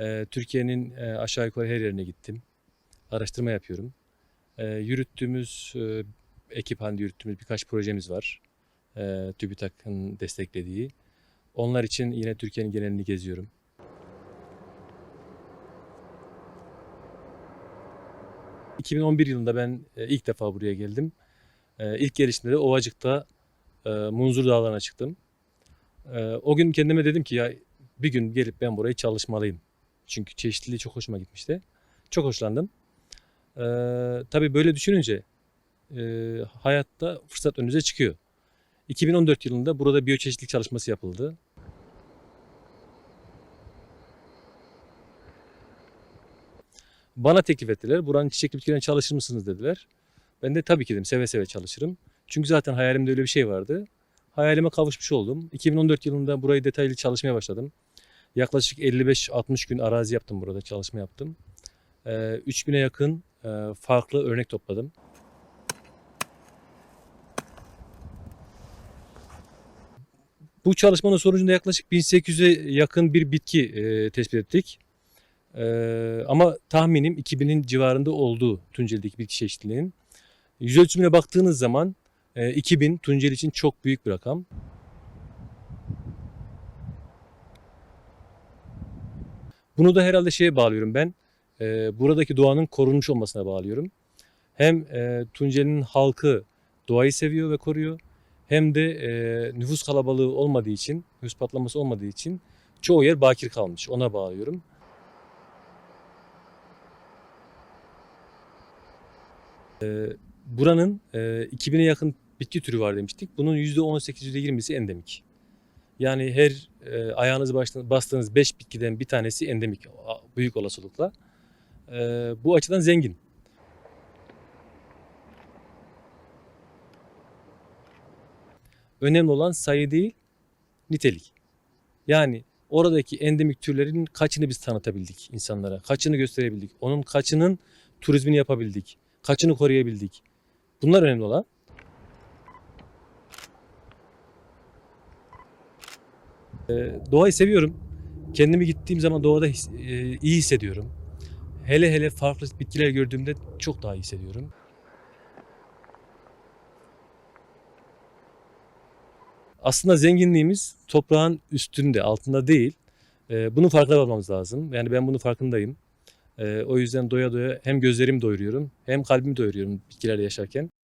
Ee, Türkiye'nin e, aşağı yukarı her yerine gittim. Araştırma yapıyorum. Ee, yürüttüğümüz, e, ekip halinde yürüttüğümüz birkaç projemiz var. Ee, TÜBİTAK'ın desteklediği. Onlar için yine Türkiye'nin genelini geziyorum. ...2011 yılında ben e, ilk defa buraya geldim. İlk gelişimde de Ovacık'ta e, Munzur Dağları'na çıktım. O gün kendime dedim ki ya bir gün gelip ben burayı çalışmalıyım. Çünkü çeşitliliği çok hoşuma gitmişti. Çok hoşlandım. E, tabii böyle düşününce e, hayatta fırsat önünüze çıkıyor. 2014 yılında burada biyoçeşitlilik çalışması yapıldı. Bana teklif ettiler. Buranın çiçekli bitkilerine çalışır mısınız dediler. Ben de tabii ki dedim seve seve çalışırım. Çünkü zaten hayalimde öyle bir şey vardı. Hayalime kavuşmuş oldum. 2014 yılında burayı detaylı çalışmaya başladım. Yaklaşık 55-60 gün arazi yaptım burada çalışma yaptım. Ee, 3000'e yakın e, farklı örnek topladım. Bu çalışmanın sonucunda yaklaşık 1800'e yakın bir bitki e, tespit ettik. E, ama tahminim 2000'in civarında olduğu Tunceli'deki bitki çeşitliliğinin. Yüz ölçümüne baktığınız zaman e, 2000 Tunceli için çok büyük bir rakam. Bunu da herhalde şeye bağlıyorum ben. e, buradaki doğanın korunmuş olmasına bağlıyorum. Hem e, Tunceli'nin halkı doğayı seviyor ve koruyor. Hem de e, nüfus kalabalığı olmadığı için, nüfus patlaması olmadığı için çoğu yer bakir kalmış. Ona bağlıyorum. E, buranın e, 2000'e yakın bitki türü var demiştik. Bunun %18, %20'si endemik. Yani her e, ayağınızı bastığınız 5 bitkiden bir tanesi endemik büyük olasılıkla. E, bu açıdan zengin. Önemli olan sayı değil, nitelik. Yani oradaki endemik türlerin kaçını biz tanıtabildik insanlara, kaçını gösterebildik, onun kaçının turizmini yapabildik, kaçını koruyabildik. Bunlar önemli olan. Doğayı seviyorum. Kendimi gittiğim zaman doğada e, iyi hissediyorum. Hele hele farklı bitkiler gördüğümde çok daha iyi hissediyorum. Aslında zenginliğimiz toprağın üstünde, altında değil. Ee, bunun farkına varmamız lazım. Yani ben bunun farkındayım. Ee, o yüzden doya doya hem gözlerimi doyuruyorum hem kalbimi doyuruyorum bitkilerle yaşarken.